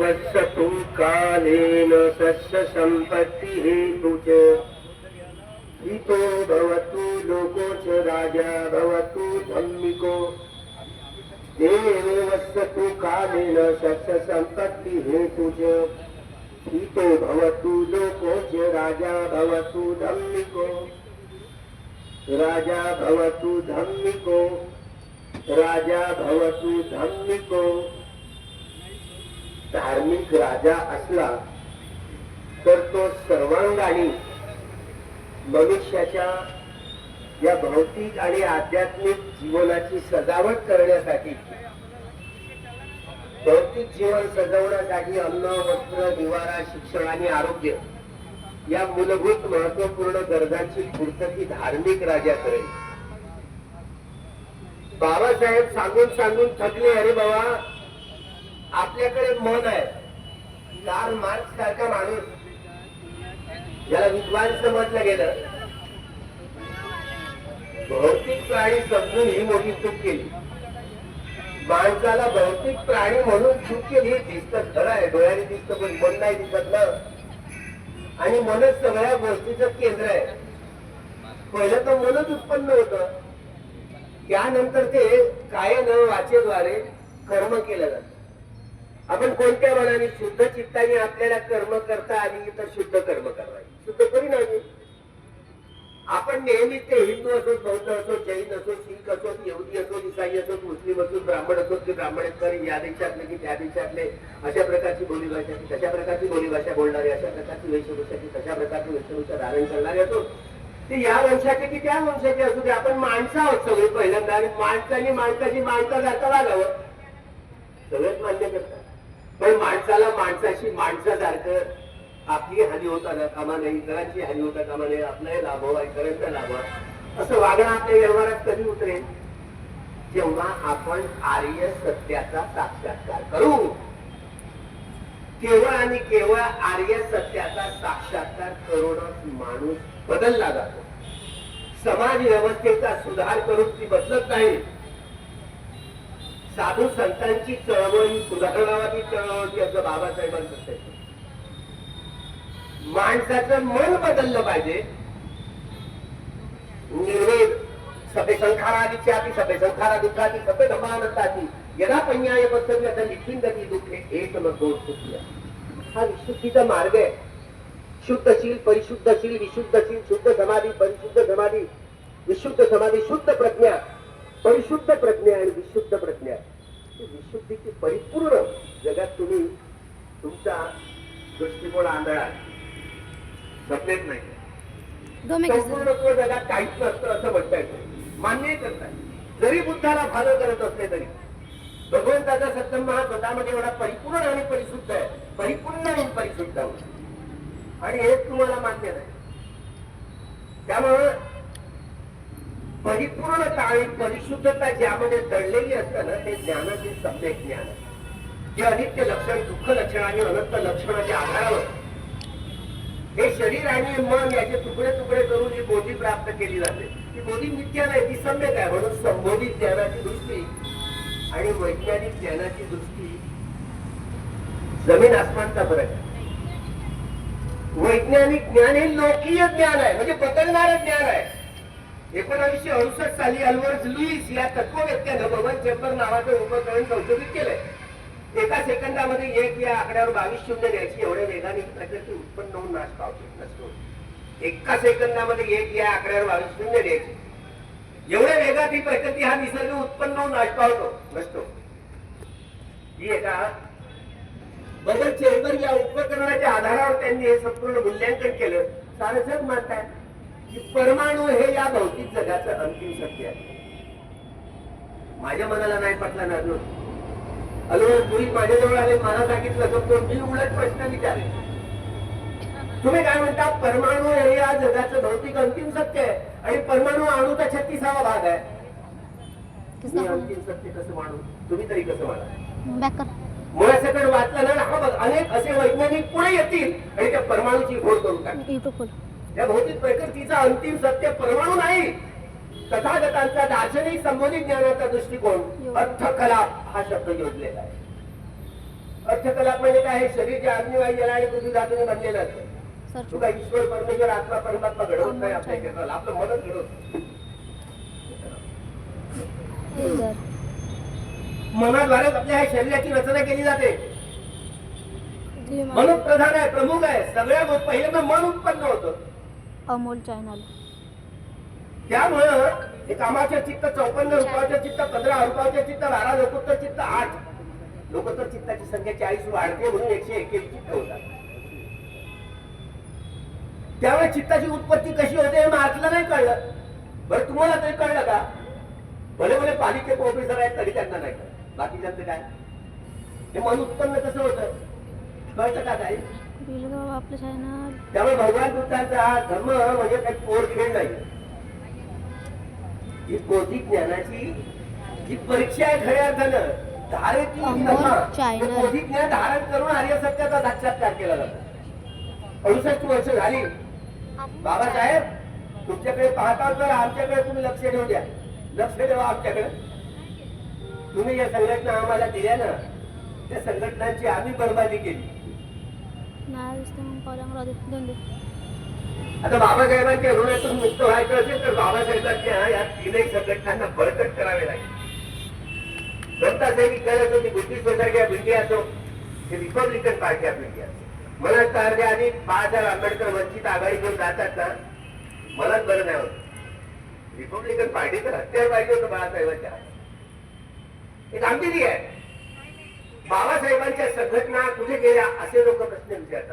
वत्सतु कालेन तस्य सम्पत्ति च। हितो भवतु लोको च राजा भवतु धम्मिको। देवो वत्सतु कालेन सम्पत्ति च। हितो भवतु लोको च राजा भवतु धम्मिको। राजा भवतु धम्मिको। राजा भवतु धार्मिको धार्मिक राजा असला तर तो सर्वांगाणी मनुष्याच्या या भौतिक आणि आध्यात्मिक जीवनाची सजावट करण्यासाठी. भौतिक जीवन सजवण्यासाठी अन्न वस्त्र निवारा शिक्षण आणि आरोग्य या मूलभूत महत्त्वपूर्ण गरजांची पूर्तती धार्मिक राजा करेल. बाबासाहेब सांगून सांगून थकले अरे बाबा आपल्याकडे मन आहे. कार्ल मार्क्स सारखा माणूस. ज्याला विद्वान समजलं गेलं. भौतिक प्राणी समजून ही मोठी चूक केली. माणसाला भौतिक प्राणी म्हणून चूक केली हे दिसत खरं आहे. डोळ्याने दिसतं पण मन नाही दिसत ना. आणि मनच सगळ्या गोष्टीचं केंद्र आहे. पहिलं तर मनच उत्पन्न होतं. त्यानंतर ते काय न वाचेद्वारे कर्म केलं जात. आपण कोणत्या मनाने शुद्ध चित्ताने आपल्याला कर्म करता आली तर शुद्ध कर्म करायचे शुद्ध करी नाही? आपण नेहमी ते हिंदू असो बौद्ध असो जैन असो शीख असो यहुदी असो इसाई असो मुस्लिम असो ब्राह्मण असो की ब्राह्मणेतर या देशातले की त्या देशातले अशा प्रकारची बोलीभाषा की तशा प्रकारची बोलीभाषा बोलणारे अशा प्रकारची वेशभूषा की तशा प्रकारची वेशभूषा धारण करणारे असो ते या वंशाचे की त्या वंशाचे असू दे. आपण माणसं आहोत सगळे पहिल्यांदा. आणि माणसाने माणसाची माणसा जाता लागावं सगळेच मान्य करतात. पण माणसाला माणसाशी माणसासारखं आपली हानी होता ना कामा नाही इतरांची हानी होता कामा नाही आपलाही लाभ व्हावा इतरांचा लाभ व्हावा. असं वागणं आपल्या व्यवहारात कधी उतरेल? जेव्हा आपण आर्य सत्याचा साक्षात्कार करू. केवळ आणि केवळ आर्य सत्याचा साक्षात्कार करूनच माणूस बदलला जातो. समाज व्यवस्थेचा सुधार करून ती बदलत नाही. साधू संतांची चळवळ ही सुधारणावादी चळवळ होती असं बाबासाहेबांचं माणसाचं मन बदललं पाहिजे. निर्वेद सभे संखारादीची आधी सभे संखारा सभे धमानंदाची यदा पण्याय पद्धती आता निखिंदती दुःखे एक न दोष सुखिया हा विशुद्धीचा मार्ग आहे. शुद्धशील परिशुद्धशील विशुद्धशील शुद्ध समाधी परिशुद्ध समाधी विशुद्ध समाधी शुद्ध प्रज्ञा परिशुद्ध प्रज्ञा आणि विशुद्ध प्रज्ञा. विशुद्धीची परिपूर्ण जगात तुम्ही तुमचा दृष्टिकोन आंधळा. सपनेत नाही. संपूर्णत्व जगात काहीच नसतं असं म्हणता येतं. मान्य करतात जरी बुद्धाला फॉलो करत असले तरी. भगवंताचा सत्संग हा स्वतःमध्ये एवढा परिपूर्ण आणि परिशुद्ध आहे. परिपूर्ण आणि परिशुद्ध आहे. आणि हेच तुम्हाला मान्य नाही. त्यामुळं परिपूर्णता आणि परिशुद्धता ज्यामध्ये दडलेली असतं ना ते ज्ञानाचे सम्यक ज्ञान जे अनित्य लक्षण दुःख लक्षण आणि अनंत लक्षणाच्या आधारावर हे शरीर आणि मन याचे तुकडे तुकडे करून ही बोधी प्राप्त केली जाते. ती बोधी नित्य नाही ती सम्यक आहे. म्हणून संबोधित ज्ञानाची दृष्टी आणि वैज्ञानिक ज्ञानाची दृष्टी जमीन आसमानचा फरक आहे. वैज्ञानिक ज्ञान हे लोकीय ज्ञान आहे म्हणजे बदलणारं ज्ञान आहे. एकोणावीसशे अडुसष्ट साली अल्वर्ज लुईस या तत्ववेत्यानं भवन चेंबर नावाचं उपकरण संशोधित केलंय. एका सेकंदामध्ये एक या आकड्यावर बावीस शून्य द्यायची एवढ्या वेगाने प्रकृती उत्पन्न होऊन नाश पावते नसतो एका सेकंदामध्ये एक या आकड्यावर बावीस शून्य द्यायची. एवढ्या वेगात ही प्रकृती हा निसर्ग उत्पन्न होऊन नाश पावतो नसतो ही एका बदल चेंबर या उपकरणाच्या आधारावर त्यांनी हे संपूर्ण मूल्यांकन केलं. सारसच मानतात की परमाणू हे या भौतिक जगाचं अंतिम सत्य आहे. माझ्या मनाला नाही पटला ना अजून. अलो तुम्ही माझ्याजवळ आले मला सांगितलं असं मी उलट प्रश्न विचारले. तुम्ही काय म्हणता परमाणू हे या जगाचं भौतिक अंतिम सत्य आहे आणि परमाणू अणूचा छत्तीसावा भाग आहे. अंतिम सत्य कसं मानू? तुम्ही तरी कसं माना मुळासकट वाचलं ना हा बघ अनेक असे वैज्ञानिक पुढे येतील आणि त्या परमाणूची घोड करून टाकतील. या भौतिक प्रकृतीचा अंतिम सत्य परमाणू नाही. तथागतांचा दार्शनिक संबोधित ज्ञानाचा दृष्टिकोन अर्थकला हा शब्द योजलेला आहे. अर्थकला म्हणजे काय? हे शरीर जे अग्निवायू जला आणि पृथ्वी धातूने बनलेलं असतं तुका ईश्वर परमेश्वर आत्मा परमात्मा घडवत नाही आपल्या आपलं मनच घडवत मनाद्वारेच आपल्या ह्या शरीराची रचना केली जाते. मन प्रधान आहे प्रमुख आहे. सगळ्या गोष्टी पहिले मग मन उत्पन्न होतं. अमोल चॅनल. त्यामुळं हे कामाचे चित्त चौपन्न रुपयाचे चित्त पंधरा रुपयाचे चित्त बारा लोकोत्तर चित्त आठ. लोकोत्तर चित्ताची संख्या चाळीस वाढते म्हणून एकशे एकवीस चित्त होतात. त्यामुळे चित्ताची उत्पत्ती कशी होते हे महाराजला नाही कळलं. बरं तुम्हाला तरी कळलं का? भले भले पालिकेचे ऑफिसर आहेत तरी त्यांना नाही बाकीच्यांचं काय? हे मन उत्पन्न कसं होतं? कळतं का काय त्यामुळे भगवान बुद्धांचा धर्म म्हणजे काही पोर खेळ नाही. ही बौद्धिक ज्ञानाची जी परीक्षा आहे खऱ्या अर्थानं बौद्धिक ज्ञान धारण करून आर्य सत्याचा साक्षात्कार केला जातो. अडुसष्ट वर्ष झाली. बाबासाहेब तुमच्याकडे पाहता तर आमच्याकडे तुम्ही लक्ष ठेवू द्या. लक्ष ठेवा आमच्याकडे. तुम्ही या संघटना आम्हाला दिल्या ना त्या संघटनांची आम्ही बरबादी केली. आता बाबासाहेबांच्या ऋणातून मुक्त व्हायचं असेल तर बाबासाहेबांच्या या तीनही संघटनांना बळकट करावे लागेल. जनतासाहेब करत होती बुद्धिस्ट सारख्या भिंडी असो ते रिपब्लिकन पार्टी ऑफ इंडिया मला अर्ध्या आधी बाळासाहेब आंबेडकर वंचित आघाडी घेऊन जातात ना मलाच बरं नाही होत. रिपब्लिकन पार्टी तर हत्यार पाहिजे होतं बाळासाहेबांच्या हे गांभीर्य आहे. बाबासाहेबांच्या संघटना कुठे गेल्या असे लोक प्रश्न विचारतात.